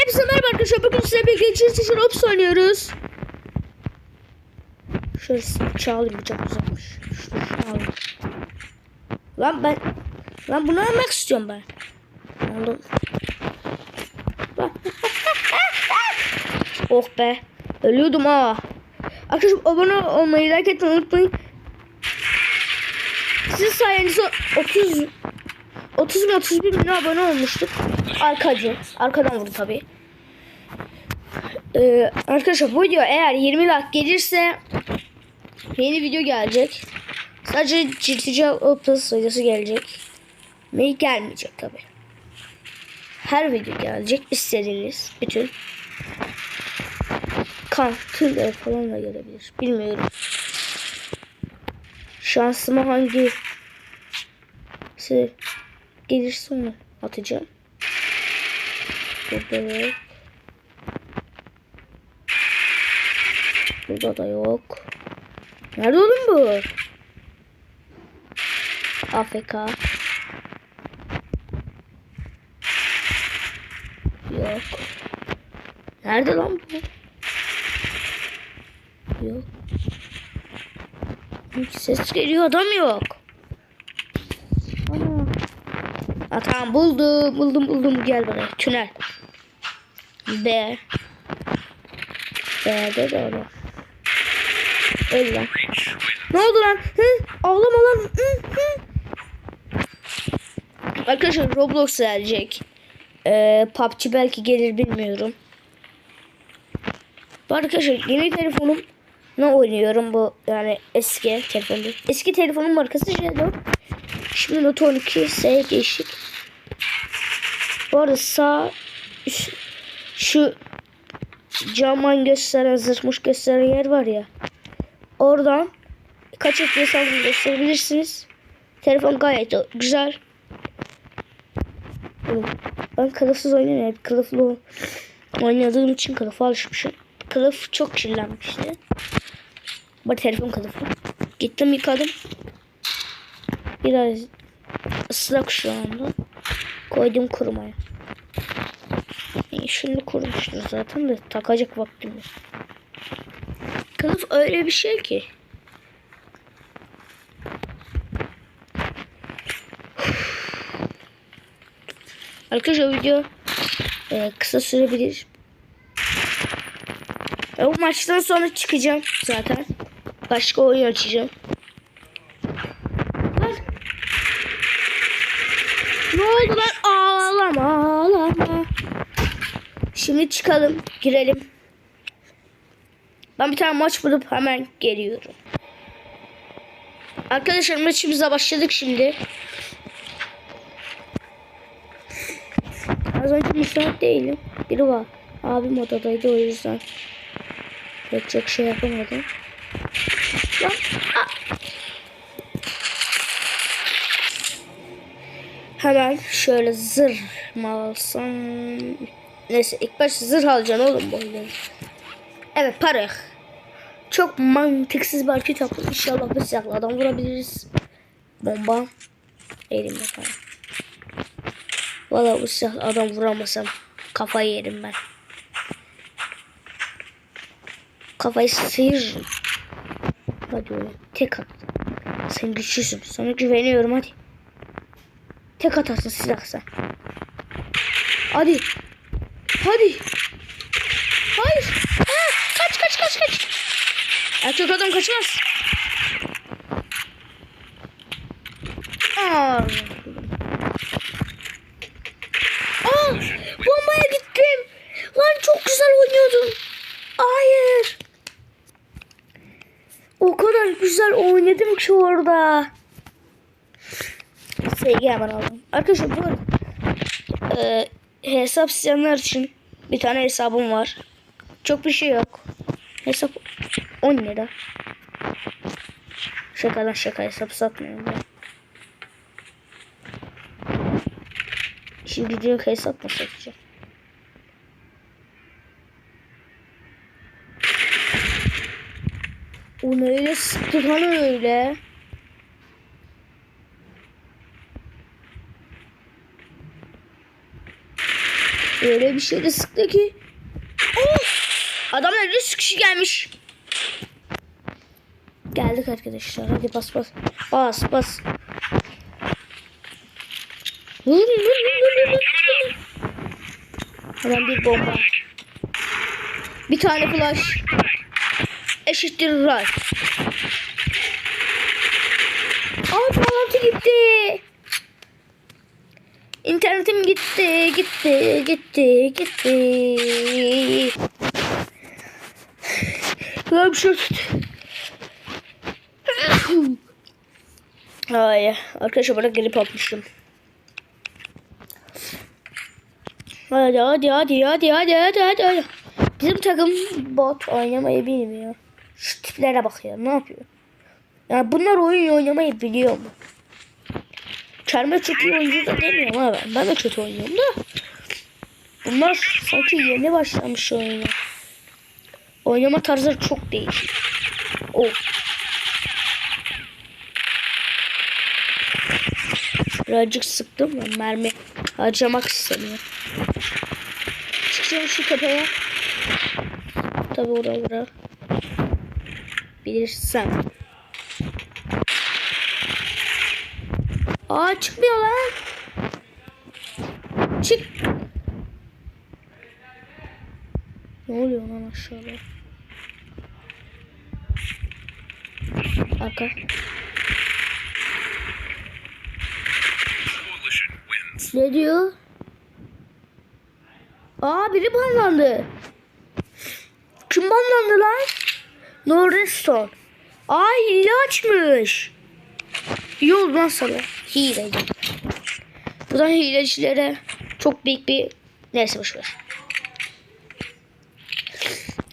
Hepsi merhaba arkadaşlar. Bugün size bir geçiş için Ops oynuyoruz. Şöyle bıçağı alayım. Bıçak uzakmış. Şunu şunu alayım. Lan ben... Lan bunu almak istiyorum ben. Aldım. Oh be. Ölüyordum ha. Arkadaşlar abone olmayı, like etmeyi unutmayın. Sizin sayenizde 30 30 bin 31 bin abone olmuştuk. Arkacı. Arkadan vurdu tabii. Ee, arkadaşlar bu video eğer 20 like gelirse yeni video gelecek. Sadece ciddice Optus videosu gelecek. Mail gelmeyecek tabii. Her video gelecek istediğiniz bütün kan, tüyler falan da gelebilir. Bilmiyorum. Şansıma hangi gelirse onu atacağım. Burada yok. Burada da yok. Nerede oğlum bu? AFK. Yok. Nerede lan bu? Yok. Ses geliyor adam yok. Ha, tamam buldum buldum buldum gel buraya tünel. B. B'de de öyle. Öl lan. Ne oldu lan? Hı? Ağlama lan. Hı, hı. Arkadaşlar Roblox gelecek. Ee, PUBG belki gelir bilmiyorum. Arkadaşlar yeni telefonum ne oynuyorum bu yani eski telefonum. Eski telefonun markası J4. Şimdi Note 12 S değişik. Bu arada sağ şu caman gösteren zırhmış gösteren yer var ya. Oradan kaç FPS aldığını gösterebilirsiniz. Telefon gayet güzel. Ben kılıfsız oynuyorum. Hep kılıflı oynadığım için kılıfa alışmışım. Kılıf çok kirlenmişti. Bu telefon kılıfı. Gittim yıkadım. Biraz ıslak şu anda. Koydum kurumaya. Şimdi kurumuştur zaten de takacak vaktim yok. Kılıf öyle bir şey ki. Arkadaşlar video e, kısa sürebilir. E, bu maçtan sonra çıkacağım zaten. Başka oyun açacağım. Ne oldu lan? Ağlama ağlama. Şimdi çıkalım. Girelim. Ben bir tane maç bulup hemen geliyorum. Arkadaşlar maçımıza başladık şimdi. Az önce müsait değilim. Biri var. Abim odadaydı o yüzden. Pek çok şey yapamadım. Lan. Hemen şöyle zırh mı alsam? Neyse ilk başta zırh alacaksın oğlum böyle. Evet para. Çok mantıksız bir hareket yaptım. İnşallah silahla adam vurabiliriz. Bomba. Elimde para. Valla bu silahla adam vuramazsam kafayı yerim ben. Kafayı sıyırırım. Hadi oğlum tek at. Sen güçlüsün. Sana güveniyorum hadi. Tek atarsın silahsa. Hadi. Hadi. Hayır. Ha, kaç kaç kaç kaç. Erkek adam kaçmaz. Aa. Aa, bombaya gittim. Lan çok güzel oynuyordum. Hayır. O kadar güzel oynadım ki orada. Sevgi hemen aldım. Arkadaşlar bu e, hesap isteyenler için bir tane hesabım var. Çok bir şey yok. Hesap 10 lira. Şaka lan şaka hesap satmıyorum ben. Şimdi diyor hesap mı satacağım? O ne öyle sıktı öyle. Öyle bir şey de sıktı ki. Of! Adamlar 100 kişi gelmiş. Geldik arkadaşlar. Hadi bas bas. Bas bas. Vur, vur, vur, vur, vur. Hemen bir bomba. Bir tane flash. Eşittir rush. Aa bağlantı gitti. İnternetim gitti, gitti, gitti, gitti. Bir şey. Ay, arkadaşlar bana grip atmıştım. Hadi hadi hadi hadi hadi hadi hadi hadi. Bizim takım bot oynamayı bilmiyor. Şu tiplere bak ya ne yapıyor? Yani bunlar oyun oynamayı biliyor mu? Kerme çok iyi oyuncu da demiyorum ha ben. De kötü oynuyorum da. Bunlar sanki yeni başlamış oyuna. Oynama tarzları çok değişik. Oh. Birazcık sıktım ben mermi harcamak istemiyorum. Çıkacağım şu tepeye. Tabi oralara. Bilirsem. Aa çıkmıyor lan. Çık. Ne oluyor lan aşağıda? Arka. Ne diyor? Aa biri banlandı. Kim banlandı lan? Norriston. Aa hile açmış. Oldu lan sana. Hileydi. Buradan hilecilere çok büyük bir neyse boşver.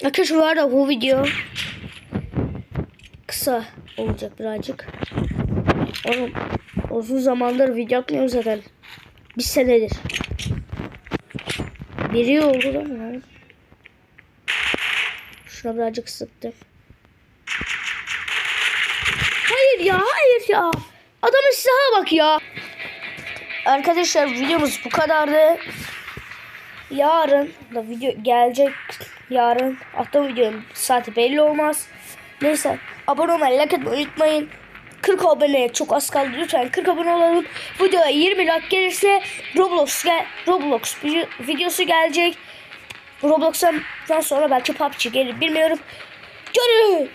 Arkadaşlar bu arada bu video kısa olacak birazcık. Oğlum uzun zamandır video atmıyorum zaten. Bir senedir. Biri oldu da mı? Şuna birazcık sıktım. Hayır ya hayır ya. Adamın silaha bak ya. Arkadaşlar videomuz bu kadardı. Yarın da video gelecek. Yarın hatta videonun saati belli olmaz. Neyse abone olmayı like etmeyi unutmayın. 40 aboneye çok az kaldı lütfen 40 abone olalım. Videoya 20 like gelirse Roblox gel Roblox video- videosu gelecek. Roblox'tan sonra belki PUBG gelir bilmiyorum. Görüşürüz.